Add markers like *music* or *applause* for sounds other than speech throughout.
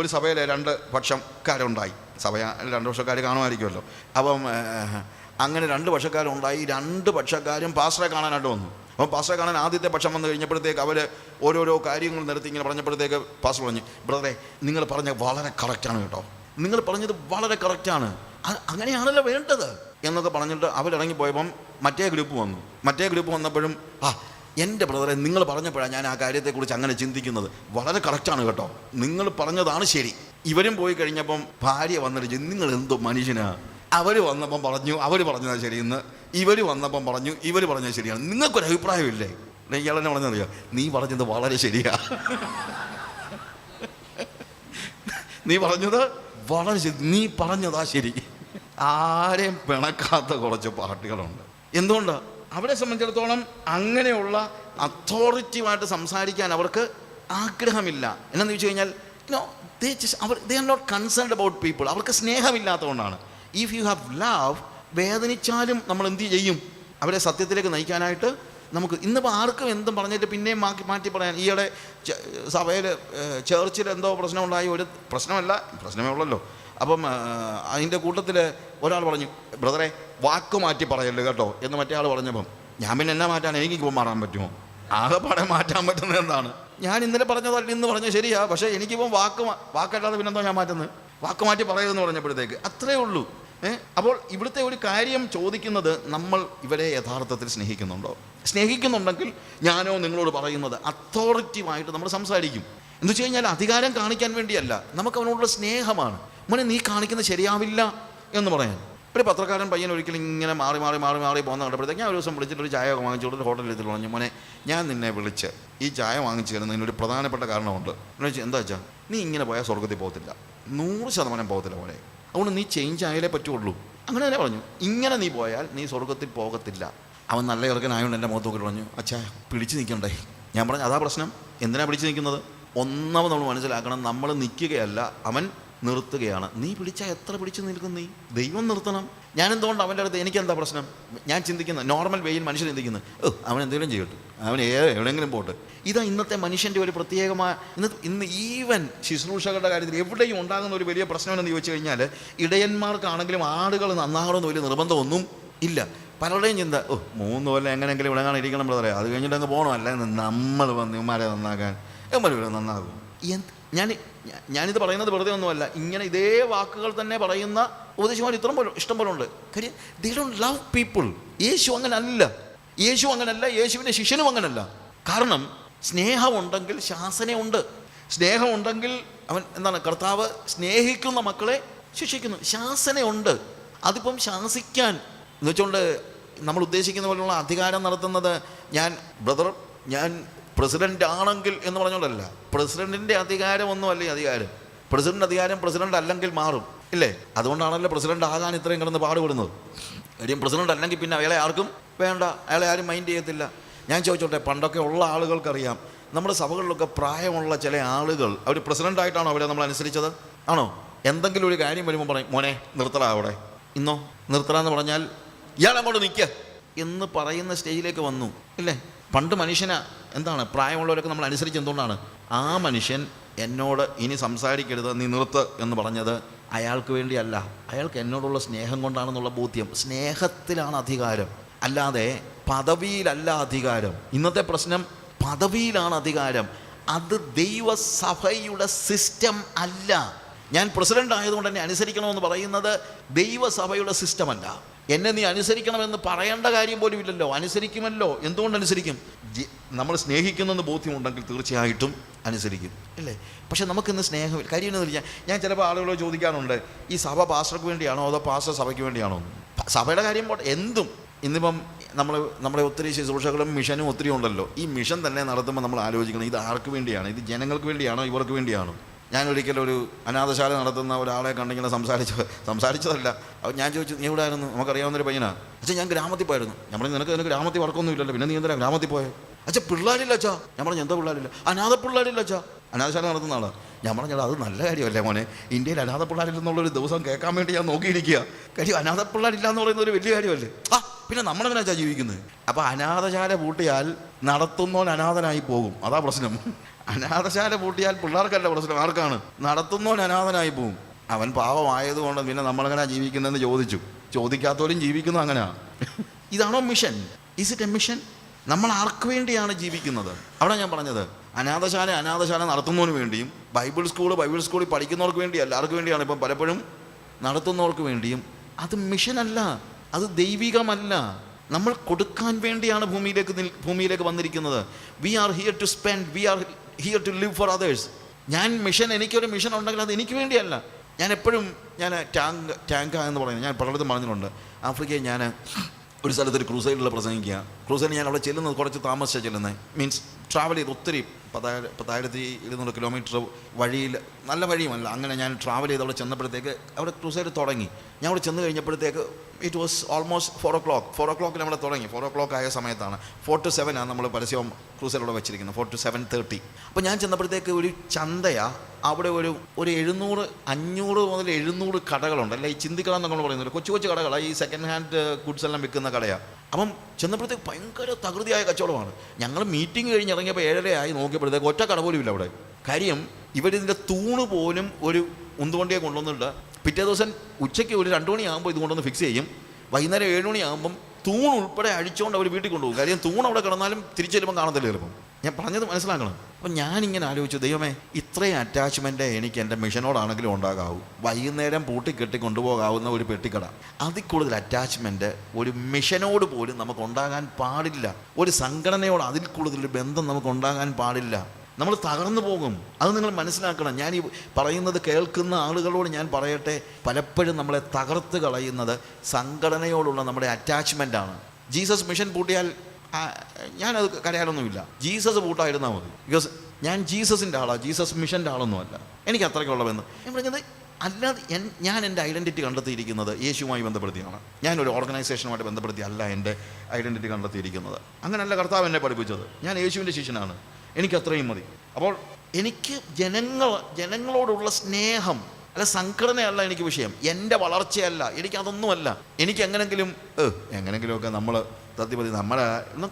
ഒരു സഭയിൽ രണ്ട് പക്ഷക്കാരുണ്ടായി. സഭ രണ്ട് പക്ഷക്കാർ കാണുമായിരിക്കുമല്ലോ. അപ്പം അങ്ങനെ രണ്ട് പക്ഷക്കാരുണ്ടായി. രണ്ട് പക്ഷക്കാരും പാസ്റ്ററെ കാണാനായിട്ട് വന്നു. അപ്പം പാസ്റ്ററെ കാണാൻ ആദ്യത്തെ പക്ഷം വന്നു കഴിഞ്ഞപ്പോഴത്തേക്ക് അവർ ഓരോരോ കാര്യങ്ങൾ നിരത്തി ഇങ്ങനെ പറഞ്ഞപ്പോഴത്തേക്ക് പാസ്റ്റർ പറഞ്ഞു ബ്രദറെ നിങ്ങൾ പറഞ്ഞ വളരെ കറക്റ്റാണ് കേട്ടോ. നിങ്ങൾ പറഞ്ഞത് വളരെ കറക്റ്റാണ്. അങ്ങനെയാണല്ലോ വേണ്ടത്. എന്നൊക്കെ പറഞ്ഞിട്ട് അവരിറങ്ങിപ്പോയപ്പം മറ്റേ ഗ്രൂപ്പ് വന്നു. മറ്റേ ഗ്രൂപ്പ് വന്നപ്പോഴും ആ എന്റെ ബ്രദറെ നിങ്ങൾ പറഞ്ഞപ്പോഴാണ് ഞാൻ ആ കാര്യത്തെക്കുറിച്ച് അങ്ങനെ ചിന്തിക്കുന്നത്. വളരെ കറക്റ്റാണ് കേട്ടോ. നിങ്ങൾ പറഞ്ഞതാണ് ശരി. ഇവരും പോയി കഴിഞ്ഞപ്പം ഭാര്യ വന്നിട്ട് നിങ്ങൾ എന്തോ മനുഷ്യനാ? അവർ വന്നപ്പം പറഞ്ഞു അവർ പറഞ്ഞതാണ് ശരിയെന്ന് ഇവർ വന്നപ്പം പറഞ്ഞു ഇവർ പറഞ്ഞത് ശരിയാണ്. നിങ്ങൾക്കൊരു അഭിപ്രായമില്ലേ? ഇയാളെന്നെ പറഞ്ഞറിയോ നീ പറഞ്ഞത് വളരെ ശരിയാ. *laughs* നീ പറഞ്ഞത് വളരെ ശരി നീ പറഞ്ഞതാ ശരി. ആരെയും പിണക്കാത്ത കുറച്ച് പാർട്ടികളുണ്ട് എന്തുകൊണ്ട്? അവരെ സംബന്ധിച്ചിടത്തോളം അങ്ങനെയുള്ള അതോറിറ്റീവായിട്ട് സംസാരിക്കാൻ അവർക്ക് ആഗ്രഹമില്ല. എന്നാന്ന് ചോദിച്ചു കഴിഞ്ഞാൽ no they our they are not concerned about people അവർക്ക് സ്നേഹമില്ലാത്തതുകൊണ്ടാണ്. ഇഫ് യു ഹാവ് ലവ് വേദനിച്ചാലും നമ്മൾ എന്ത് ചെയ്യും? അവരെ സത്യത്തിലേക്ക് നയിക്കാനായിട്ട് നമുക്ക് ഇന്നിപ്പോൾ ആർക്കും എന്തും പറഞ്ഞിട്ട് പിന്നെയും മാറ്റി മാറ്റി പറയാൻ. ഈയിടെ സഭയിൽ ചേർച്ചിൽ എന്തോ പ്രശ്നമുണ്ടായി. ഒരു പ്രശ്നമല്ല പ്രശ്നമേ ഉള്ളല്ലോ. അപ്പം അതിന്റെ കൂട്ടത്തിൽ ഒരാൾ പറഞ്ഞു ബ്രദറെ വാക്ക് മാറ്റി പറയല്ലോ കേട്ടോ. എന്ന് മറ്റേ ആൾ പറഞ്ഞപ്പം ഞാൻ പിന്നെ എന്നാ മാറ്റാൻ എനിക്ക് ഇപ്പോൾ മാറാൻ പറ്റുമോ? ആകെപ്പാടെ മാറ്റാൻ പറ്റുന്നത് എന്താണ്? ഞാൻ ഇന്നലെ പറഞ്ഞതല്ല ഇന്ന് പറഞ്ഞ ശരിയാ. പക്ഷേ എനിക്കിപ്പം വാക്ക് വാക്കല്ലാതെ പിന്നെന്തോ ഞാൻ മാറ്റുന്നത്? വാക്ക് മാറ്റി പറയരുതെന്ന് പറഞ്ഞപ്പോഴത്തേക്ക് അത്രേ ഉള്ളൂ. അപ്പോൾ ഇവിടുത്തെ ഒരു കാര്യം ചോദിക്കുന്നത് നമ്മൾ ഇവരെ യഥാർത്ഥത്തിൽ സ്നേഹിക്കുന്നുണ്ടോ? സ്നേഹിക്കുന്നുണ്ടെങ്കിൽ ഞാനോ നിങ്ങളോട് പറയുന്നത് അതോറിറ്റീവായിട്ട് നമ്മൾ സംസാരിക്കും. എന്ന് വെച്ച് കഴിഞ്ഞാൽ അധികാരം കാണിക്കാൻ വേണ്ടിയല്ല. നമുക്ക് അവനോടുള്ള സ്നേഹമാണ്. മോനെ നീ കാണിക്കുന്നത് ശരിയാവില്ല. എന്ന് പറയാൻ. ഒരു പത്രക്കാരൻ പയ്യൻ ഒരിക്കലും ഇങ്ങനെ മാറി മാറി മാറി മാറി പോകുന്ന കണ്ടപ്പോഴത്തേക്ക് ഞാൻ ഒരു ദിവസം വിളിച്ചിട്ട് ഒരു ചായ വാങ്ങിച്ചുകൊണ്ട് ഹോട്ടലിൽ എത്തി പറഞ്ഞു മോനെ ഞാൻ നിന്നെ വിളിച്ച് ഈ ചായ വാങ്ങിച്ചു തരുന്നതിന് ഒരു പ്രധാനപ്പെട്ട കാരണമുണ്ട്. എന്ന് വെച്ചാൽ എന്താ വെച്ചാൽ നീ ഇങ്ങനെ പോയാൽ സ്വർഗത്തിൽ പോകത്തില്ല. നൂറ് ശതമാനം പോകത്തില്ല മോനെ. അതുകൊണ്ട് നീ ചേഞ്ച് ആയാലേ പറ്റുള്ളൂ. അങ്ങനെ തന്നെ പറഞ്ഞു. ഇങ്ങനെ നീ പോയാൽ നീ സ്വർഗത്തിൽ പോകത്തില്ല. അവൻ നല്ല ഇറക്കനായതുകൊണ്ട് എന്റെ മുഖത്ത് നോക്കി പറഞ്ഞു അച്ഛാ പിടിച്ചു നിൽക്കണ്ടേ? ഞാൻ പറഞ്ഞു അതാ പ്രശ്നം. എന്തിനാണ് പിടിച്ചു നിൽക്കുന്നത്? ഒന്നാമത് നമ്മൾ മനസ്സിലാക്കണം നമ്മൾ നിൽക്കുകയല്ല. അവൻ നിർത്തുകയാണ്. നീ പിടിച്ചാൽ എത്ര പിടിച്ച് നിൽക്കും നീ? ദൈവം നിർത്തണം. ഞാൻ എന്തുകൊണ്ട് അവന്റെ അടുത്ത് എനിക്ക് എന്താ പ്രശ്നം? ഞാൻ ചിന്തിക്കുന്ന നോർമൽ വേയിൽ മനുഷ്യൻ ചിന്തിക്കുന്നത് ഓ അവൻ എന്തെങ്കിലും ചെയ്യട്ടെ. അവൻ എവിടെയെങ്കിലും പോട്ടെ. ഇതാ ഇന്നത്തെ മനുഷ്യന്റെ ഒരു പ്രത്യേകമായ ഇന്ന് ഇന്ന് ഈവൻ ശുശ്രൂഷകളുടെ കാര്യത്തിൽ എവിടെയും ഉണ്ടാകുന്ന ഒരു വലിയ പ്രശ്നം എന്ന് ചോദിച്ചു കഴിഞ്ഞാൽ ഇടയന്മാർക്കാണെങ്കിലും ആടുകൾ നന്നാകണമെന്ന് വലിയ നിർബന്ധമൊന്നും ഇല്ല. പലരുടെയും ചിന്ത ഓ മൂന്ന് കൊല്ലം എങ്ങനെയെങ്കിലും ഇവിടെ ഇരിക്കണം പറയാം അത് കഴിഞ്ഞിട്ട് അങ്ങ് പോകണം അല്ല നമ്മൾ വന്ന് ഇവന്മാരെ നന്നാക്കാൻ. ഇവന്മാർ നന്നാകും. ഞാൻ ഞാനിത് പറയുന്നത് വെറുതെ ഒന്നുമല്ല. ഇങ്ങനെ ഇതേ വാക്കുകൾ തന്നെ പറയുന്ന ഉപദേശിമാർ ഇത്രയും പോലെ ഇഷ്ടം പോലെ ഉണ്ട് കാര്യം they don't love people Yesu അങ്ങനെ അല്ല യേശു അങ്ങനല്ല യേശുവിന്റെ ശിഷ്യനും അങ്ങനല്ല. കാരണം സ്നേഹമുണ്ടെങ്കിൽ ശാസനയുണ്ട്. സ്നേഹമുണ്ടെങ്കിൽ അവൻ എന്താണ് കർത്താവ് സ്നേഹിക്കുന്ന മക്കളെ ശിക്ഷിക്കുന്നു. ശാസനയുണ്ട്. അതിപ്പം ശാസിക്കാൻ എന്ന് വെച്ചുകൊണ്ട് നമ്മൾ ഉദ്ദേശിക്കുന്ന പോലെയുള്ള അധികാരം നടത്തുന്നത് ഞാൻ ബ്രദർ ഞാൻ പ്രസിഡന്റ് ആണെങ്കിൽ എന്ന് പറഞ്ഞുകൊണ്ടല്ല പ്രസിഡന്റിന്റെ അധികാരമൊന്നുമല്ല ഈ അധികാരം. പ്രസിഡന്റ് അധികാരം പ്രസിഡന്റ് അല്ലെങ്കിൽ മാറും. ഇല്ലേ? അതുകൊണ്ടാണല്ലോ പ്രസിഡന്റ് ആകാൻ ഇത്രയും കിടന്ന് പാടുപെടുന്നത്. കാര്യം പ്രസിഡന്റ് അല്ലെങ്കിൽ പിന്നെ അയാളെ ആർക്കും വേണ്ട. അയാളെ ആരും മൈൻഡ് ചെയ്യത്തില്ല. ഞാൻ ചോദിച്ചോട്ടെ പണ്ടൊക്കെ ഉള്ള ആളുകൾക്കറിയാം. നമ്മുടെ സഭകളിലൊക്കെ പ്രായമുള്ള ചില ആളുകൾ അവർ പ്രസിഡന്റായിട്ടാണോ അവരെ നമ്മൾ അനുസരിച്ചത്? ആണോ? എന്തെങ്കിലും ഒരു കാര്യം വരുമ്പോൾ പറയും മോനെ നിർത്തല അവിടെ. ഇന്നോ? നിർത്തലാന്ന് പറഞ്ഞാൽ ഇയാളെ അങ്ങോട്ട് നിൽക്കുക എന്ന് പറയുന്ന സ്റ്റേജിലേക്ക് വന്നു. ഇല്ലേ? പണ്ട് മനുഷ്യന എന്താണ്? പ്രായമുള്ളവരൊക്കെ നമ്മൾ അനുസരിച്ച് എന്തുകൊണ്ടാണ്? ആ മനുഷ്യൻ എന്നോട് ഇനി സംസാരിക്കരുത് നീ നിർത്ത് എന്ന് പറഞ്ഞത് അയാൾക്ക് വേണ്ടിയല്ല. അയാൾക്ക് എന്നോടുള്ള സ്നേഹം കൊണ്ടാണെന്നുള്ള ബോധ്യം. സ്നേഹത്തിലാണ് അധികാരം. അല്ലാതെ പദവിയിലല്ല അധികാരം. ഇന്നത്തെ പ്രശ്നം പദവിയിലാണ് അധികാരം. അത് ദൈവസഭയുടെ സിസ്റ്റം അല്ല. ഞാൻ പ്രസിഡന്റ് ആയതുകൊണ്ട് തന്നെ അനുസരിക്കണമെന്ന് പറയുന്നത് ദൈവസഭയുടെ സിസ്റ്റമല്ല എന്നെ നീ അനുസരിക്കണമെന്ന് പറയേണ്ട കാര്യം പോലും ഇല്ലല്ലോ. അനുസരിക്കുമല്ലോ. എന്തുകൊണ്ട് അനുസരിക്കും? നമ്മൾ സ്നേഹിക്കുന്നെന്ന് ബോധ്യമുണ്ടെങ്കിൽ തീർച്ചയായിട്ടും അനുസരിക്കും. അല്ലേ? പക്ഷെ നമുക്കിന്ന് സ്നേഹമില്ല. കാര്യം എന്ന് പറഞ്ഞാൽ ഞാൻ ചിലപ്പോൾ ആളുകളോട് ചോദിക്കാറുണ്ട് ഈ സഭ പാസ്റ്റർക്ക് വേണ്ടിയാണോ അതോ പാസ്റ്റർ സഭയ്ക്ക് വേണ്ടിയാണോ? സഭയുടെ കാര്യം പോട്ടെ. എന്തും. ഇന്നിപ്പം നമ്മൾ നമ്മുടെ ഒത്തിരി ശുശ്രൂഷകളും മിഷനും ഒത്തിരി ഉണ്ടല്ലോ. ഈ മിഷൻ തന്നെ നടത്തുമ്പോൾ നമ്മൾ ആലോചിക്കണം ഇത് ആർക്ക് വേണ്ടിയാണ്? ഇത് ജനങ്ങൾക്ക് വേണ്ടിയാണോ? ഇവർക്ക് വേണ്ടിയാണോ? ഞാൻ ഒരിക്കലും ഒരു അനാഥശാല നടത്തുന്ന ഒരാളെ കണ്ടിങ്ങനെ സംസാരിച്ച സംസാരിച്ചതല്ല. അപ്പോൾ ഞാൻ ചോദിച്ചു നീ ഇവിടെ ആയിരുന്നു നമുക്കറിയാവുന്നൊരു പയ്യനാ. അച്ഛാ ഞാൻ ഗ്രാമത്തിൽ പോയിരുന്നു പറഞ്ഞു നിനക്ക് നിനക്ക് ഗ്രാമത്തിൽ വർക്കൊന്നും ഇല്ലല്ലോ. പിന്നെ നീ എന്തിനാ ഗ്രാമത്തിൽ പോയത് അച്ഛാ പിള്ളേരില്ല അച്ഛാ. ഞാൻ പറഞ്ഞു എന്താ പിള്ളേരില്ല? അനാഥ പിള്ളേരില്ല അച്ഛാ. അനാഥശാല നടത്തുന്ന ആളാണ് ഞാൻ പറഞ്ഞത് അത് നല്ല കാര്യമല്ലേ മോനെ. ഇന്ത്യയിൽ അനാഥ പിള്ളേരില്ലെന്നുള്ളൊരു ദിവസം കേൾക്കാൻ വേണ്ടി ഞാൻ നോക്കിയിരിക്കുക കാര്യം അനാഥ പിള്ളേരില്ല എന്ന് പറയുന്നത് ഒരു വലിയ കാര്യമല്ലേ. ആ പിന്നെ നമ്മളെങ്ങനെയാ വെച്ചാൽ ജീവിക്കുന്നത് അപ്പോൾ അനാഥശാല പൂട്ടിയാൽ നടത്തുന്നവൻ അനാഥനായി പോകും. അതാ പ്രശ്നം. അനാഥശാല പൂട്ടിയാൽ പിള്ളേർക്കല്ല പ്രശ്നം. ആർക്കാണ്? നടത്തുന്നവൻ അനാഥനായി പോകും. അവൻ പാവമായതുകൊണ്ട് പിന്നെ നമ്മളെങ്ങനെ ജീവിക്കുന്നതെന്ന് ചോദിച്ചു. ചോദിക്കാത്തവരും ജീവിക്കുന്നു അങ്ങനെ. ഇതാണോ mission? Is it a mission നമ്മൾ ആർക്ക് വേണ്ടിയാണ് ജീവിക്കുന്നത്? അവിടെ ഞാൻ പറഞ്ഞത്. അനാഥശാല അനാഥശാല നടത്തുന്നതിന് വേണ്ടിയും ബൈബിൾ സ്കൂൾ ബൈബിൾ സ്കൂളിൽ പഠിക്കുന്നവർക്ക് വേണ്ടിയല്ല ആർക്ക് വേണ്ടിയാണ് ഇപ്പം പലപ്പോഴും നടത്തുന്നവർക്ക് വേണ്ടിയും അത് മിഷനല്ല അത് ദൈവികമല്ല. നമ്മൾ കൊടുക്കാൻ വേണ്ടിയാണ് ഭൂമിയിലേക്ക് ഭൂമിയിലേക്ക് വന്നിരിക്കുന്നത്. We are here to spend we are here to live for others ഞാൻ മിഷൻ എനിക്കൊരു മിഷൻ ഉണ്ടെങ്കിൽ അത് എനിക്ക് വേണ്ടിയല്ല. ഞാൻ എപ്പോഴും ഞാൻ ടാങ്ക് ടാങ്ക എന്ന് പറയുന്നത് ഞാൻ പലയിടത്തും പറഞ്ഞിട്ടുണ്ട്. ആഫ്രിക്കയിൽ ഞാൻ ഒരു സ്ഥലത്ത് ഒരു ക്രൂസൈഡിൽ പ്രസംഗിക്കുക. ക്രൂസൈഡിൽ ഞാൻ അവിടെ ചെല്ലുന്നത് കുറച്ച് താമസിച്ചാണ് ചെല്ലുന്നത്. മീൻസ് ട്രാവൽ ചെയ്ത് ഒത്തിരി പത്തായിരം പത്തായിരത്തി ഇരുന്നൂറ് കിലോമീറ്റർ വഴിയിൽ നല്ല വഴിയുമല്ല. അങ്ങനെ ഞാൻ ട്രാവൽ ചെയ്ത് അവിടെ ചെന്നപ്പോഴത്തേക്ക് അവിടെ ക്രൂസൈഡ് തുടങ്ങി. ഞാൻ അവിടെ ചെന്ന് കഴിഞ്ഞപ്പോഴത്തേക്ക് it was almost four o'clock four O ക്ലോക്കിൽ നമ്മൾ തുടങ്ങി. ഫോർ ഒ ക്ലോക്ക് ആയ സമയത്താണ്. ഫോർ ടു സെവൻ ആണ് നമ്മൾ പരസ്യം ക്രൂസൈഡിലൂടെ വെച്ചിരിക്കുന്നത്. ഫോർ ടു സെവൻ തേർട്ടി അപ്പോൾ ഞാൻ ചെന്നപ്പോഴത്തേക്ക് ഒരു ചന്തയാ. അവിടെ ഒരു ഒരു എഴുന്നൂറ് അഞ്ഞൂറ് മുതൽ എഴുന്നൂറ് കടകളുണ്ട്. അല്ല ഈ ചിന്തിക്കട എന്നൊക്കെ പറയുന്നത് കൊച്ചു കൊച്ചു കടകളാണ് ഈ സെക്കൻഡ് ഹാൻഡ് ഗുഡ്സ് എല്ലാം വിൽക്കുന്ന കടയാണ് അപ്പം ചെന്നപ്പോഴത്തേക്ക് ഭയങ്കര തകൃതിയായ കച്ചവടമാണ്. ഞങ്ങൾ മീറ്റിംഗ് കഴിഞ്ഞ് ഇറങ്ങിയപ്പോൾ ഏഴരയായി നോക്കിയപ്പോഴത്തേക്ക് ഒറ്റ കട പോലും ഇല്ല അവിടെ. കാര്യം ഇവരിതിന്റെ തൂണ് പോലും ഒരു ഉന്തുവണ്ടിയെ കൊണ്ടുവന്നിട്ട് പിറ്റേ ദിവസം ഉച്ചയ്ക്ക് ഒരു രണ്ട് മണിയാകുമ്പോൾ ഇത് കൊണ്ടുവന്ന് ഫിക്സ് ചെയ്യും. വൈകുന്നേരം ഏഴ് മണിയാകുമ്പം തൂൺ ഉൾപ്പെടെ അഴിച്ചുകൊണ്ട് അവർ വീട്ടിൽ കൊണ്ടുപോകും. കാര്യം തൂൺ അവിടെ കിടന്നാലും തിരിച്ചു വരുമ്പം കാണത്തില്ല ചിലപ്പം. ഞാൻ പറഞ്ഞത് മനസ്സിലാക്കണം. അപ്പം ഞാനിങ്ങനെ ആലോചിച്ചു ദൈവമേ ഇത്രയും അറ്റാച്ച്മെന്റ് എനിക്ക് എന്റെ മിഷനോടാണെങ്കിലും ഉണ്ടാകാവൂ. വൈകുന്നേരം പൂട്ടിക്കെട്ടി കൊണ്ടുപോകാവുന്ന ഒരു പെട്ടിക്കട. അതിൽ കൂടുതൽ അറ്റാച്ച്മെന്റ് ഒരു മിഷനോട് പോലും നമുക്ക് ഉണ്ടാകാൻ പാടില്ല. ഒരു സംഘടനയോട് അതിൽ കൂടുതൽ ഒരു ബന്ധം നമുക്ക് ഉണ്ടാകാൻ പാടില്ല. നമ്മൾ തകർന്നു പോകും. അത് നിങ്ങൾ മനസ്സിലാക്കണം. ഞാൻ ഈ പറയുന്നത് കേൾക്കുന്ന ആളുകളോട് ഞാൻ പറയട്ടെ പലപ്പോഴും നമ്മളെ തകർത്ത് കളയുന്നത് സംഘടനയോടുള്ള നമ്മുടെ അറ്റാച്ച്മെന്റാണ് ജീസസ് മിഷൻ പൂട്ടിയാൽ ഞാനത് കരയാനൊന്നുമില്ല. ജീസസ് കൂട്ടായിരുന്നാൽ മതി. ബിക്കോസ് ഞാൻ ജീസസിന്റെ ആളാണ് ജീസസ് മിഷന്റെ ആളൊന്നുമല്ല. എനിക്ക് അത്രയ്ക്കുള്ള ബന്ധം ഞാൻ പറഞ്ഞത് അല്ലാതെ ഞാൻ എന്റെ ഐഡന്റിറ്റി കണ്ടെത്തിയിരിക്കുന്നത് യേശുവുമായി ബന്ധപ്പെടുത്തിയാണ്. ഞാനൊരു ഓർഗനൈസേഷനുമായിട്ട് ബന്ധപ്പെടുത്തി അല്ല എന്റെ ഐഡന്റിറ്റി കണ്ടെത്തിയിരിക്കുന്നത്. അങ്ങനെയല്ല കർത്താവ് എന്നെ പഠിപ്പിച്ചത്. ഞാൻ യേശുവിന്റെ ശിഷ്യനാണ്. എനിക്ക് അത്രയും മതി. അപ്പോൾ എനിക്ക് ജനങ്ങൾ ജനങ്ങളോടുള്ള സ്നേഹം അല്ല സംഘടനയല്ല എനിക്ക് വിഷയം. എന്റെ വളർച്ചയല്ല. എനിക്ക് അതൊന്നുമല്ല എനിക്ക് എങ്ങനെങ്കിലും എങ്ങനെങ്കിലുമൊക്കെ നമ്മൾ തത്തിപ്പതി നമ്മളെ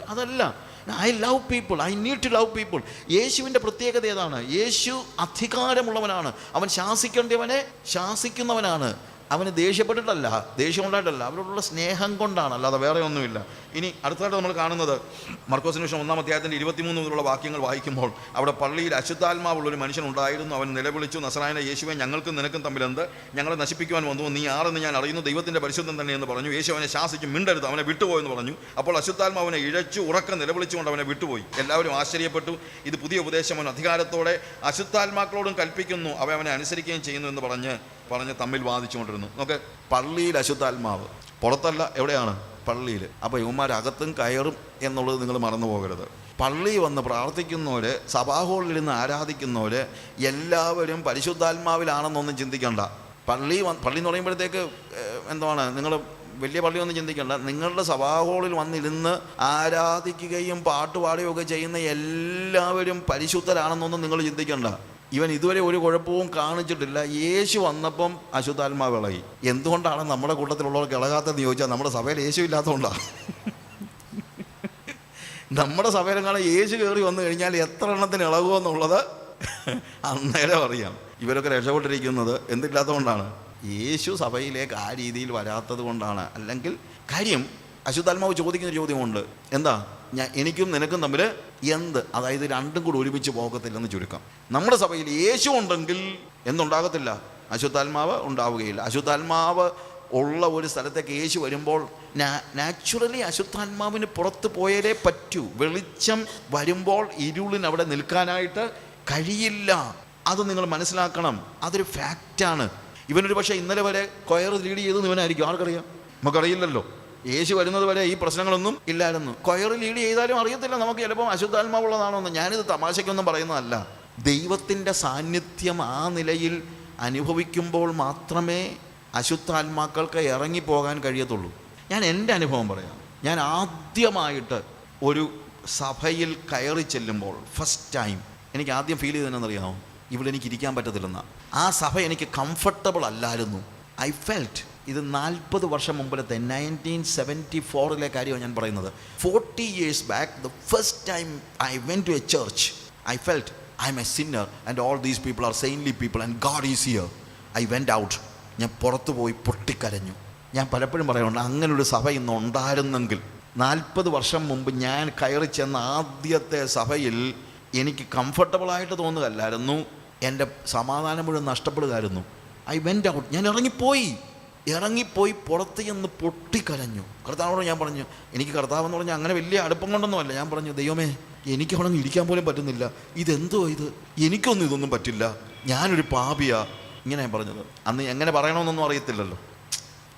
അതല്ല. I love people I need to love people യേശുവിന്റെ പ്രത്യേകത ഏതാണ്? യേശു അധികാരമുള്ളവനാണ്. അവൻ ശാസിക്കേണ്ടവനെ ശാസിക്കുന്നവനാണ്. അവന് ദേഷ്യപ്പെട്ടിട്ടല്ല ദേഷ്യം ഉണ്ടായിട്ടല്ല അവരോടുള്ള സ്നേഹം കൊണ്ടാണ് അല്ലാതെ വേറെ ഒന്നുമില്ല. ഇനി അടുത്തതായിട്ട് നമ്മൾ കാണുന്നത് മർക്കോസിന് ശേഷം ഒന്നാം അധ്യായത്തിന്റെ ഇരുപത്തിമൂന്ന് മുതലുള്ള വാക്യങ്ങൾ വായിക്കുമ്പോൾ അവിടെ പള്ളിയിൽ അശുദ്ധാത്മാവുള്ള ഒരു മനുഷ്യൻ ഉണ്ടായിരുന്നു. അവൻ നിലവിളിച്ചു നസറായന യേശുവെ ഞങ്ങൾക്കും നിനക്കും തമ്മിൽ എന്ത്? ഞങ്ങളെ നശിപ്പിക്കുവാൻ വന്നു. നീ ആരെന്ന് ഞാൻ അറിയുന്നു. ദൈവത്തിന്റെ പരിശുദ്ധം തന്നെ എന്ന് പറഞ്ഞു. യേശു അവനെ ശാസിച്ചു മിണ്ടരുത് അവനെ വിട്ടുപോയെന്ന് പറഞ്ഞു. അപ്പോൾ അശുദ്ധാത്മാവനെ ഇഴച്ചു ഉറക്കം നിലവിളിച്ചുകൊണ്ട് അവനെ വിട്ടുപോയി. എല്ലാവരും ആശ്ചര്യപ്പെട്ടു. ഇത് പുതിയ ഉപദേശം അവൻ അധികാരത്തോടെ അശുദ്ധാത്മാക്കളോടും കൽപ്പിക്കുന്നു. അവ അവനെ അനുസരിക്കുകയും ചെയ്യുന്നു എന്ന് പറഞ്ഞ് പറഞ്ഞ് തമ്മിൽ വാദിച്ചുകൊണ്ടിരുന്നു. നോക്കെ പള്ളിയിൽ അശുദ്ധാത്മാവ്. പുറത്തല്ല എവിടെയാണ്? പള്ളിയിൽ. അപ്പോൾ ഇവന്മാരകത്തും കയറും എന്നുള്ളത് നിങ്ങൾ മറന്നു പോകരുത്. പള്ളി വന്ന് പ്രാർത്ഥിക്കുന്നവര് സഭാഹോളിലിരുന്ന് ആരാധിക്കുന്നവർ എല്ലാവരും പരിശുദ്ധാത്മാവിലാണെന്നൊന്നും ചിന്തിക്കണ്ട. പള്ളി വന്ന് പള്ളി എന്ന് പറയുമ്പോഴത്തേക്ക് എന്താണ് നിങ്ങൾ വലിയ പള്ളിയൊന്നും ചിന്തിക്കണ്ട. നിങ്ങളുടെ സഭാഹോളിൽ വന്നിരുന്ന് ആരാധിക്കുകയും പാട്ടുപാടുകയും ഒക്കെ ചെയ്യുന്ന എല്ലാവരും പരിശുദ്ധരാണെന്നൊന്നും നിങ്ങൾ ചിന്തിക്കണ്ട. ഇവൻ ഇതുവരെ ഒരു കുഴപ്പവും കാണിച്ചിട്ടില്ല. യേശു വന്നപ്പം അശുദ്ധാത്മാവ് ഇളകി. എന്തുകൊണ്ടാണ് നമ്മുടെ കൂട്ടത്തിലുള്ളവർക്ക് ഇളകാത്തതെന്ന് ചോദിച്ചാൽ നമ്മുടെ സഭയിൽ യേശു ഇല്ലാത്തതുകൊണ്ടാണ് നമ്മുടെ സഭയിലെങ്ങാണ് യേശു കയറി വന്നു കഴിഞ്ഞാൽ എത്ര എണ്ണത്തിന് ഇളകുമെന്നുള്ളത് അന്നേരം അറിയാം. ഇവരൊക്കെ രക്ഷപ്പെട്ടിരിക്കുന്നത് എന്തില്ലാത്തതുകൊണ്ടാണ്. യേശു സഭയിലേക്ക് ആ രീതിയിൽ വരാത്തത് കൊണ്ടാണ് അല്ലെങ്കിൽ കാര്യം അശുദ്ധാത്മാവ് ചോദിക്കുന്ന ചോദ്യമുണ്ട്. എന്താ? ഞാൻ എനിക്കും നിനക്കും തമ്മിൽ എന്ത്? അതായത് രണ്ടും കൂടി ഒരുമിച്ച് പോകത്തില്ലെന്ന് ചുരുക്കം. നമ്മുടെ സഭയിൽ യേശു ഉണ്ടെങ്കിൽ എന്തുണ്ടാകത്തില്ല? അശുദ്ധാത്മാവ് ഉണ്ടാവുകയില്ല. അശുദ്ധാത്മാവ് ഉള്ള ഒരു സ്ഥലത്തേക്ക് യേശു വരുമ്പോൾ നാച്ചുറലി അശുദ്ധാത്മാവിന് പുറത്ത് പോയാലേ പറ്റൂ. വെളിച്ചം വരുമ്പോൾ ഇരുളിന് അവിടെ നിൽക്കാനായിട്ട് കഴിയില്ല. അത് നിങ്ങൾ മനസ്സിലാക്കണം. അതൊരു ഫാക്റ്റാണ് ഇവനൊരു പക്ഷേ ഇന്നലെ വരെ കൊയർ ലീഡ് ചെയ്തെന്ന് ഇവനായിരിക്കും. ആർക്കറിയാം? നമുക്കറിയില്ലല്ലോ. യേശു വരുന്നത് വരെ ഈ പ്രശ്നങ്ങളൊന്നും ഇല്ലായിരുന്നു. കൊയർ ലീഡ് ചെയ്താലും അറിയത്തില്ല നമുക്ക് ചിലപ്പോൾ അശുദ്ധാത്മാവുള്ളതാണോന്ന്. ഞാനിത് തമാശയ്ക്കൊന്നും പറയുന്നതല്ല. ദൈവത്തിന്റെ സാന്നിധ്യം ആ നിലയിൽ അനുഭവിക്കുമ്പോൾ മാത്രമേ അശുദ്ധാത്മാക്കൾക്ക് ഇറങ്ങിപ്പോകാൻ കഴിയത്തുള്ളൂ. ഞാൻ എന്റെ അനുഭവം പറയാം. ഞാൻ ആദ്യമായിട്ട് ഒരു സഭയിൽ കയറി ചെല്ലുമ്പോൾ ഫസ്റ്റ് ടൈം എനിക്ക് ആദ്യം ഫീൽ ചെയ്തതെന്നറിയാമോ ഇവിടെ എനിക്ക് ഇരിക്കാൻ പറ്റത്തില്ലെന്ന. ആ സഭ എനിക്ക് കംഫർട്ടബിൾ അല്ലായിരുന്നു. ഐ ഫെൽറ്റ് ഇത് നാൽപ്പത് വർഷം മുമ്പിലത്തെ നയന്റീൻ സെവന്റി ഫോറിലെ കാര്യമാണ് ഞാൻ പറയുന്നത്. Forty years back the first time I went to a church I felt I am a sinner and all these people are saintly people and God is here I went out ഞാൻ പുറത്തു പോയി പൊട്ടിക്കരഞ്ഞു. ഞാൻ പലപ്പോഴും പറയുന്നുണ്ട് അങ്ങനൊരു സഭ ഇന്ന് ഉണ്ടായിരുന്നെങ്കിൽ. നാൽപ്പത് വർഷം മുമ്പ് ഞാൻ കയറി ചെന്ന ആദ്യത്തെ സഭയിൽ എനിക്ക് കംഫർട്ടബിളായിട്ട് തോന്നുകയല്ലായിരുന്നു. എന്റെ സമാധാനം മുഴുവൻ നഷ്ടപ്പെടുകയായിരുന്നു. ഐ വെന്റ് ഔട്ട് ഞാൻ ഇറങ്ങിപ്പോയി. ഇറങ്ങിപ്പോയി പുറത്ത് ചെന്ന് പൊട്ടിക്കരഞ്ഞു. കർത്താവിനോട് ഞാൻ പറഞ്ഞു എനിക്ക് കർത്താവ് എന്ന് പറഞ്ഞാൽ അങ്ങനെ വലിയ അടുപ്പം കൊണ്ടൊന്നുമല്ല. ഞാൻ പറഞ്ഞു ദൈവമേ എനിക്ക് അവിടെ ഇരിക്കാൻ പോലും പറ്റുന്നില്ല. ഇതെന്തോ ഇത്? എനിക്കൊന്നും ഇതൊന്നും പറ്റില്ല. ഞാനൊരു പാപിയാ. ഇങ്ങനെ ഞാൻ പറഞ്ഞത്. അന്ന് എങ്ങനെ പറയണമെന്നൊന്നും അറിയത്തില്ലല്ലോ.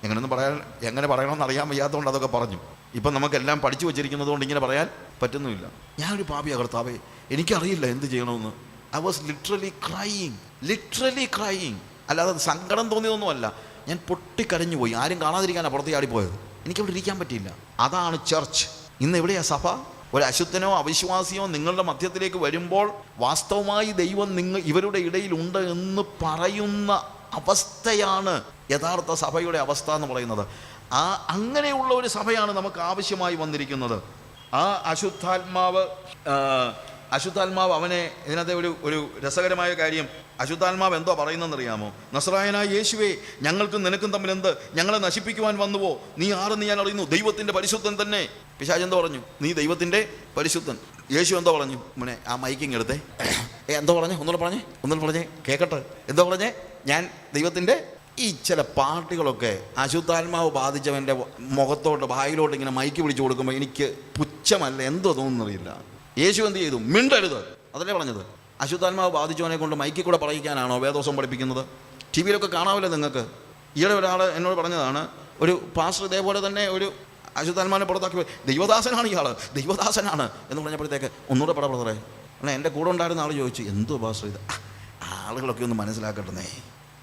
എങ്ങനെയൊന്നും പറയാൻ എങ്ങനെ പറയണമെന്ന് അറിയാൻ വയ്യാത്തതുകൊണ്ട് അതൊക്കെ പറഞ്ഞു. ഇപ്പം നമുക്കെല്ലാം പഠിച്ചു വെച്ചിരിക്കുന്നത് കൊണ്ട് ഇങ്ങനെ പറയാൻ പറ്റുന്നുമില്ല. ഞാനൊരു പാപിയാ കർത്താവേ. എനിക്കറിയില്ല എന്ത് ചെയ്യണമെന്ന്. I was literally crying literally crying അല്ലാതെ സങ്കടം തോന്നിയതൊന്നുമല്ല. ഞാൻ പൊട്ടിക്കരഞ്ഞു പോയി. ആരും കാണാതിരിക്കാനാണ് പുറത്ത് ചാടിപ്പോയത് എനിക്കവിടെ ഇരിക്കാൻ പറ്റിയില്ല. അതാണ് ചർച്ച് ഇന്ന് എവിടെയാ സഭ? ഒരു അശുദ്ധനോ അവിശ്വാസിയോ നിങ്ങളുടെ മധ്യത്തിലേക്ക് വരുമ്പോൾ വാസ്തവമായി ദൈവം നിങ്ങൾ ഇവരുടെ ഇടയിലുണ്ട് എന്ന് പറയുന്ന അവസ്ഥയാണ് യഥാർത്ഥ സഭയുടെ അവസ്ഥ എന്ന് പറയുന്നത്. ആ അങ്ങനെയുള്ള ഒരു സഭയാണ് നമുക്ക് ആവശ്യമായി വന്നിരിക്കുന്നത്. ആ അശുദ്ധാത്മാവ് അശുദ്ധാത്മാവ് അവനെ ഇതിനകത്തെ ഒരു ഒരു രസകരമായ കാര്യം അശുദ്ധാത്മാവ് എന്തോ പറയുന്നതെന്നറിയാമോ നസ്രായനായ യേശുവേ ഞങ്ങൾക്കും നിനക്കും തമ്മിൽ എന്ത്? ഞങ്ങളെ നശിപ്പിക്കുവാൻ വന്നുവോ? നീ ആരെന്ന് ഞാൻ അറിയുന്നു? ദൈവത്തിന്റെ പരിശുദ്ധൻ തന്നെ. പിശാജ് എന്തോ പറഞ്ഞു? നീ ദൈവത്തിന്റെ പരിശുദ്ധൻ. യേശു എന്തോ പറഞ്ഞു? മോനെ ആ മൈക്കിങ് എടുത്തേ. ഏ എന്തോ പറഞ്ഞു? ഒന്നുകൂടെ പറഞ്ഞേ? ഒന്നുകൂടെ പറഞ്ഞേ? കേക്കട്ടെ. എന്തോ പറഞ്ഞേ? ഞാൻ ദൈവത്തിന്റെ ഈ ചില പാർട്ടികളൊക്കെ അശുദ്ധാത്മാവ് ബാധിച്ചവന്റെ മുഖത്തോട്ട് ഭായിലോട്ട് ഇങ്ങനെ മൈക്ക് പിടിച്ചു കൊടുക്കുമ്പോൾ എനിക്ക് പുച്ഛമല്ല. എന്തോ തോന്നുന്നറിയില്ല. യേശു എന്ത് ചെയ്തു? മിണ്ടരുത്. അതല്ലേ പറഞ്ഞത്? അശുദ്ധാത്മാവ് ബാധിച്ചവനെ കൊണ്ട് മൈക്കിൽ കൂടെ പറയിക്കാനാണോ വേദോസം പഠിപ്പിക്കുന്നത്? ടി വിയിലൊക്കെ കാണാമല്ലോ നിങ്ങൾക്ക്. ഈയിടെ ഒരാൾ എന്നോട് പറഞ്ഞതാണ് ഒരു പാസ്റ്റർ ഇതേപോലെ തന്നെ ഒരു അശുദ്ധാത്മാവിനെ പുറത്താക്കി ദൈവദാസനാണ് ഇയാൾ ദൈവദാസനാണ് എന്ന് പറഞ്ഞപ്പോഴത്തേക്ക് ഒന്നുകൂടെ പട ബ്രദറെ. അല്ല എന്റെ കൂടെ ഉണ്ടായിരുന്ന ആൾ ചോദിച്ചു എന്തോ പാസ്റ്റർ ഇത്? ആളുകളൊക്കെ ഒന്ന് മനസ്സിലാക്കട്ടെ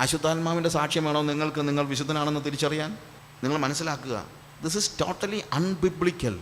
അശുദ്ധാത്മാവിന്റെ സാക്ഷ്യം വേണോ നിങ്ങൾക്ക്? നിങ്ങൾ വിശുദ്ധനാണെന്ന് തിരിച്ചറിയാൻ? നിങ്ങൾ മനസ്സിലാക്കുക. This is totally അൺബിബ്ലിക്കൽ